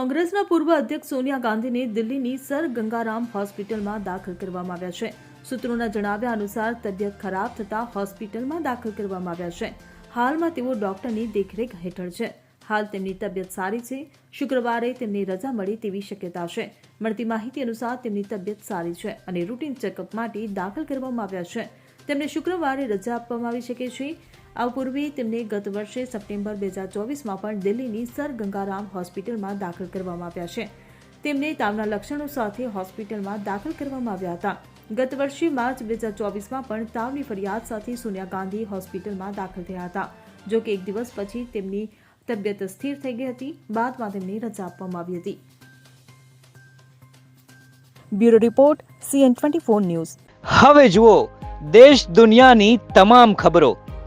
કોંગ્રેસના પૂર્વ અધ્યક્ષ સોનિયા ગાંધીને દિલ્હીની સર ગંગારામ હોસ્પિટલમાં દાખલ કરવામાં આવ્યા છે. સૂત્રોના જણાવ્યા અનુસાર, તબિયત ખરાબ થતાં હોસ્પિટલમાં દાખલ કરવામાં આવ્યા છે. હાલમાં તેઓ ડોક્ટરની દેખરેખ હેઠળ છે. હાલ તેમની તબિયત સારી છે. શુક્રવારે તેમને રજા મળે તેવી શક્યતા છે. મળતી માહિતી અનુસાર, તેમની તબિયત સારી છે અને રૂટીન ચેકઅપ માટે દાખલ કરવામાં આવ્યા છે. તેમને શુક્રવારે રજા આપવામાં આવી શકે છે. આ પૂર્વે તેમને ગત વર્ષે સપ્ટેમ્બર બે હજાર ચોવીસમાં પણ દિલ્હીની સર ગંગારામ હોસ્પિટલમાં દાખલ કરવામાં આવ્યા છે. તેમને તાવના લક્ષણો સાથે હોસ્પિટલમાં દાખલ કરવામાં આવ્યા હતા. ગત વર્ષે માર્ચ બે હજાર ચોવીસમાં પણ તાવની ફરિયાદ સાથે સોનિયા ગાંધી હોસ્પિટલમાં દાખલ થયા હતા. જો કે એક દિવસ પછી તેમની તબિયત સ્થિર થઈ ગઈ હતી. બાદમાં તેમને રજા આપવામાં આવી હતી. Bureau report, CN twenty four news. હવે જુઓ, દેશ દુનિયાની તમામ ખબરો.